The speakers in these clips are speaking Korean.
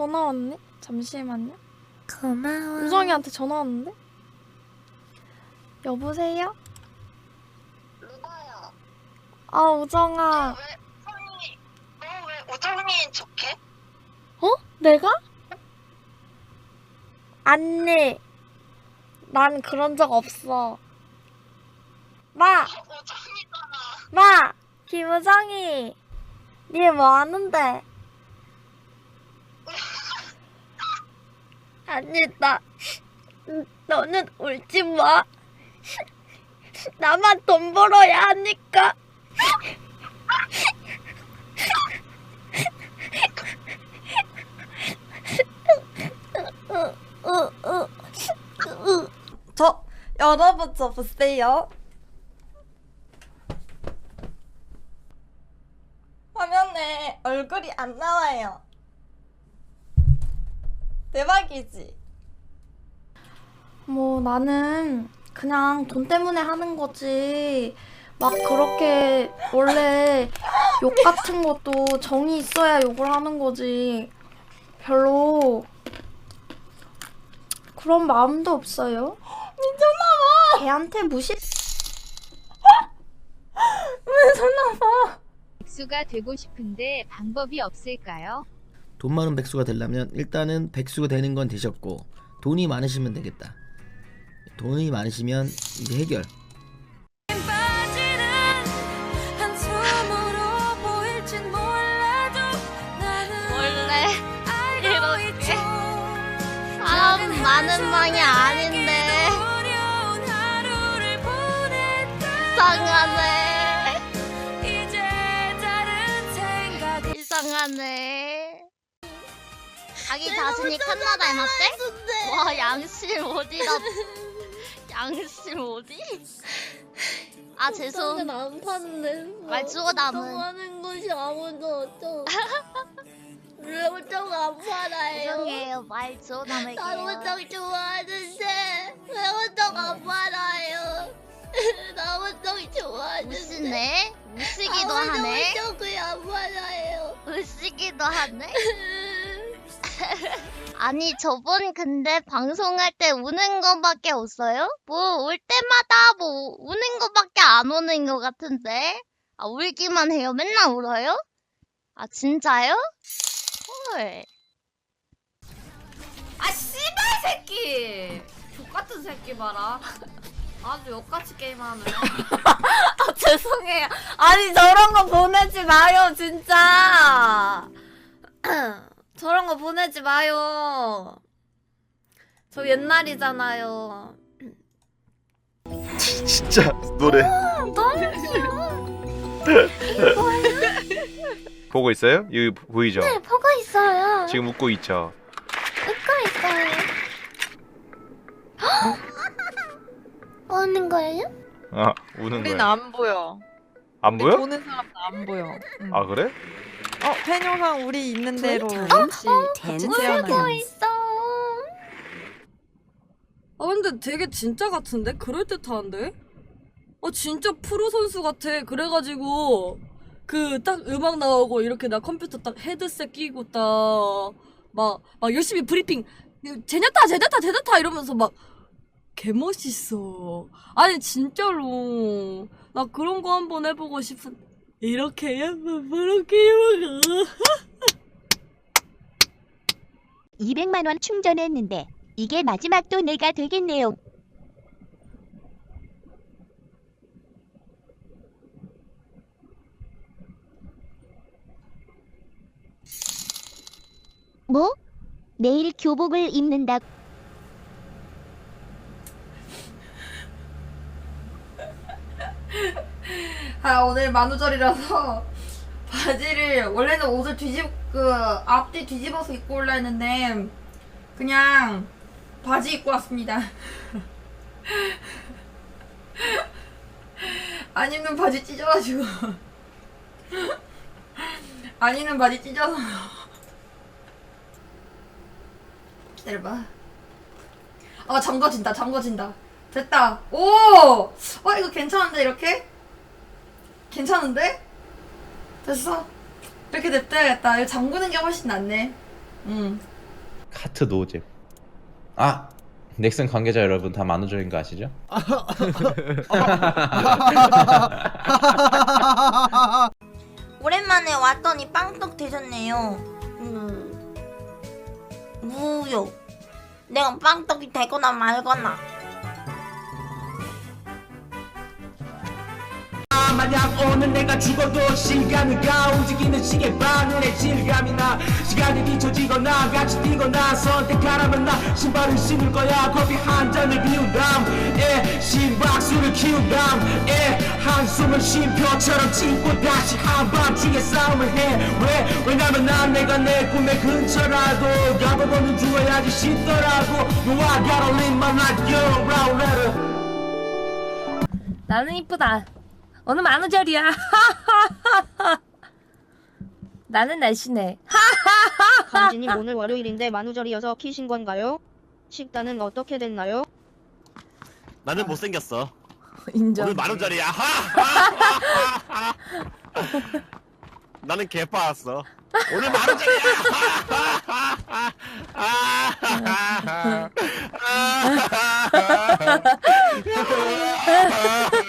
전화 왔네? 잠시만요. 고마워. 우정이한테 전화 왔는데? 여보세요? 루바야. 아, 우정아. 왜 너왜 우정이인 척해? 어? 내가? 아니. 난 그런 적 없어. 마! 우정이잖아. 마! 김우정이! 니 뭐 하는데? 아니, 나, 너는 울지 마. 나만 돈 벌어야 하니까. 저, 여러분 저 보세요. 화면에 얼굴이 안 나와요. 대박이지? 뭐 나는 그냥 돈 때문에 하는 거지. 막 그렇게 원래 욕 같은 것도 정이 있어야 욕을 하는 거지. 별로 그런 마음도 없어요. 미쳤나봐. 걔한테 무시. 미쳤나봐. 백수가 되고 싶은데 방법이 없을까요? 돈 많은 백수가 되려면 일단은 백수가 되는 건 되셨고 돈이 많으시면 되겠다. 돈이 많으시면 이제 해결. 사람 많은 방이 아닌데. 이상하네. 이상하네 자기 자신이 칸나 닮았대? 와 양심 어디다 양심 어디? 아 죄송 안 팠는데. 말주고 남은 하는 것이 아무도 없어. 왜 우정 안 팔아요? 죄송해요 말주고 남을게요 나 우정 좋아하는데 왜 우정 안 팔아요? 나 우정 좋아하는데. 무시네 무시기도 하네 우정 왜안 팔아요? 무시기도 하네 아니 저번 근데 방송할 때 우는 거밖에 없어요? 뭐 올 때마다 뭐 우는 거밖에 안 오는 것 같은데 아 울기만 해요 맨날 울어요? 아 진짜요? 헐 아 씨발 새끼 족같은 새끼 봐라 아주 욕같이 게임하네 아, 죄송해요. 아니 저런 거 보내지 마요 진짜. 저런 거 보내지 마요. 저 옛날이잖아요. 진짜 노래 보고 있어요? 여기 보- 보이죠? 네, 보고 있어요. 지금 웃고 있죠? 웃고 있어요. 오는 거예요? 아 우는 우리는 거야 안 보여. 안 보여? 보는 사람도 안 보여. 응. 아 그래? 어, 팬 영상 우리 있는 대로 어? 같이 태어나요. 있어. 아 근데 되게 진짜 같은데? 그럴듯한데? 아 진짜 프로 선수 같아 그래가지고 그 딱 음악 나오고 이렇게 나 컴퓨터 딱 헤드셋 끼고 딱 막 막 열심히 브리핑 제냐타 제냐타 제냐타 이러면서 막 개멋있어 아니 진짜로 나 그런 거 한번 해보고 싶은 이렇게 예쁜 그렇게 예쁜 200만 원 충전했는데 이게 마지막 또 내가 되겠네요. 뭐? 내일 교복을 입는다. 아 오늘 만우절이라서 바지를 원래는 옷을 뒤집 그 앞뒤 뒤집어서 입고 올라 했는데 그냥 바지 입고 왔습니다. 안 입는 바지 찢어가지고 안 입는 바지 찢어서 기다려봐. 어 잠궈진다 잠궈진다 됐다 오! 어 이거 괜찮은데 이렇게? 괜찮은데? 됐어. 이렇게 냅둬야겠다. 이거 잠그는 게 훨씬 낫네. 응. 카트 노잼. 아 넥슨 관계자 여러분 다 만우절인 거 아시죠? 오랜만에 왔더니 빵떡 되셨네요. 음. 무요. 내가 빵떡이 되거나 말거나. 만약 오늘 내가 죽어도 시간이가 움직이는 시계 바늘의 질감이 나 시간이 뒤처지거나 같이 뛰거나 선택하라면 나 신발을 신을 거야. 커피 한 잔을 비운 다음 예 심박수를 키운 다음 예 한숨을 쉼표처럼 짓고 다시 한밤중에 싸움을 해왜? 왜냐면 난 내가 내 꿈의 근처라도 가보고는 죽어야지 싶더라고. You I gotta live my life young round letter. 나는 이쁘다. 오늘 만우절이야. 나는 날씬해. 강진님 오늘 월요일인데 만우절이어서 키신 건가요? 식단은 어떻게 됐나요? 나는 못생겼어 인정. 오늘 만원짜리야 나는 개빠 왔어 오늘 만원짜리야 지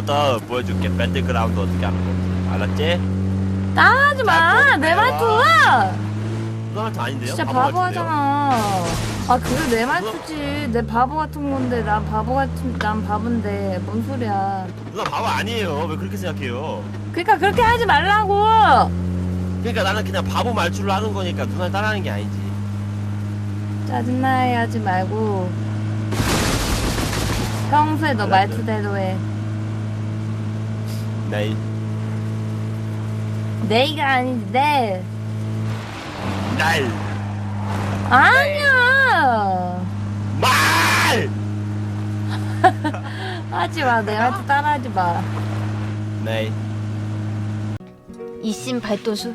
금부터 보여줄게 배틀그라운드 어떻게 하는 거 알았지? 따라하지 마. 내 말투. 누나한테 아닌데요? 진짜 바보 바보 같은데요? 하잖아. 아 그래 내 말투지. 내 바보 같은 건데 난 바보 같은 난 바본데 뭔 소리야. 누나 바보 아니에요 왜 그렇게 생각해요 그러니까 그렇게 하지 말라고. 그러니까 나는 그냥 바보 말투로 하는 거니까 누나 따라하는 게 아니지 짜증나게 하지 말고 평소에 너 말투대로 해. 네 내가 아니지 내. 날 아니야. 말! 하지 마. 내 말투 따라하지 마. 네 이심 발도술.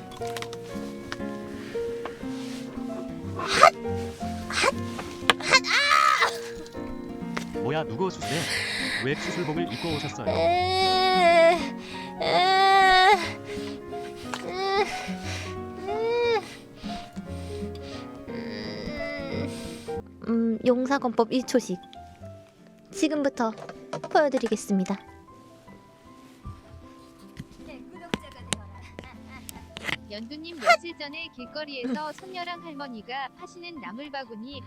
뭐야 누구 수세요? 왜 수술복을 입고 오셨어요? 으, 으, 용사건법 1초씩 지금부터 보여드리겠습니다. 연두님 며칠 전에 길거리에서 손녀랑 할머니가 파시는 나물바구니